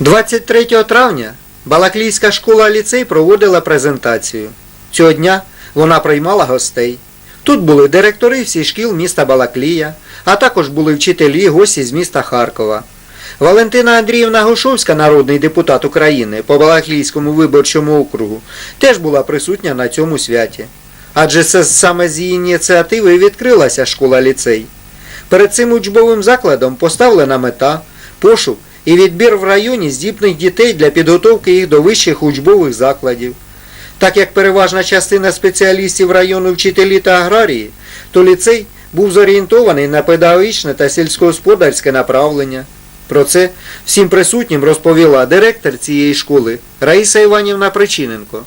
23 травня Балаклійська школа ліцей проводила презентацію. Цього дня вона приймала гостей. Тут були директори всіх шкіл міста Балаклія, а також були вчителі, гості з міста Харкова. Валентина Андріївна Гошовська, народний депутат України по Балаклійському виборчому округу, теж була присутня на цьому святі. Адже це саме з її ініціативи і відкрилася школа ліцей. Перед цим учбовим закладом поставлена мета, пошук і відбір в районі здібних дітей для підготовки їх до вищих учбових закладів. Так як переважна частина спеціалістів району вчителі та аграрії, то ліцей був зорієнтований на педагогічне та сільськогосподарське направлення. Про це всім присутнім розповіла директор цієї школи Раїса Іванівна Причиненко.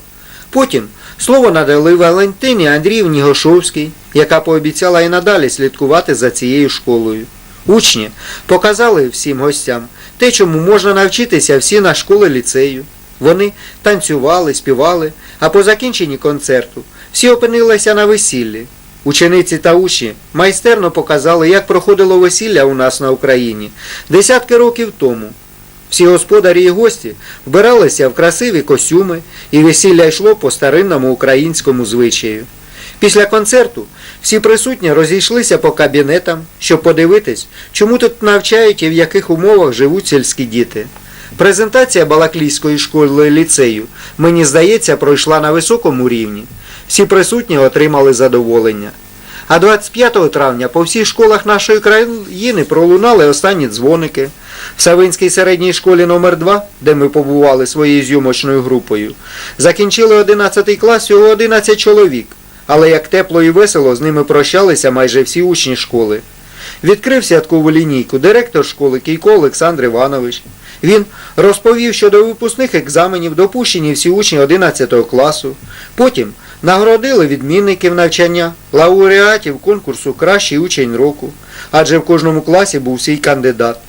Потім слово надали Валентині Андріївні Гошовській, яка пообіцяла і надалі слідкувати за цією школою. Учні показали всім гостям те, чому можна навчитися всі на школи ліцею. Вони танцювали, співали, а по закінченні концерту всі опинилися на весіллі. Учениці та учні майстерно показали, як проходило весілля у нас на Україні десятки років тому. Всі господарі і гості вбиралися в красиві костюми, і весілля йшло по старинному українському звичаю. Після концерту всі присутні розійшлися по кабінетам, щоб подивитись, чому тут навчають і в яких умовах живуть сільські діти. Презентація Балаклійської школи ліцею, мені здається, пройшла на високому рівні. Всі присутні отримали задоволення. А 25 травня по всіх школах нашої країни пролунали останні дзвоники. В Савинській середній школі номер 2 де ми побували своєю зйомочною групою, закінчили 11 клас всього 11 чоловік, але як тепло і весело з ними прощалися майже всі учні школи. Відкрив святкову лінійку директор школи Кійко Олександр Іванович. Він розповів, що до випускних екзаменів допущені всі учні 11 класу. Потім нагородили відмінників навчання, лауреатів конкурсу Кращий учень року, адже в кожному класі був свій кандидат.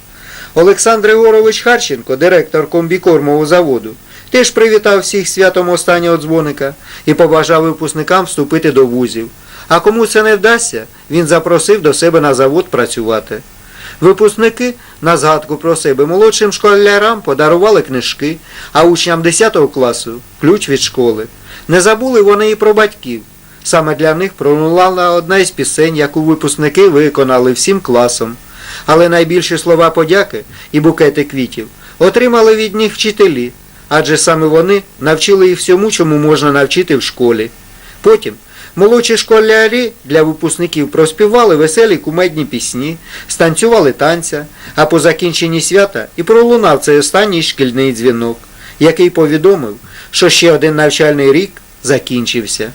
Олександр Григорович Харченко, директор комбікормового заводу, теж привітав всіх святом останнього дзвоника і побажав випускникам вступити до вузів. А кому це не вдасться, він запросив до себе на завод працювати. Випускники на згадку про себе молодшим школярам подарували книжки, а учням 10 класу ключ від школи. Не забули вони і про батьків. Саме для них пролунала одна із пісень, яку випускники виконали всім класом. Але найбільші слова подяки і букети квітів отримали від них вчителі, адже саме вони навчили їх всьому, чому можна навчити в школі. Потім молодші школярі для випускників проспівали веселі кумедні пісні, станцювали танця, а по закінченні свята і пролунав цей останній шкільний дзвінок, який повідомив, що ще один навчальний рік закінчився.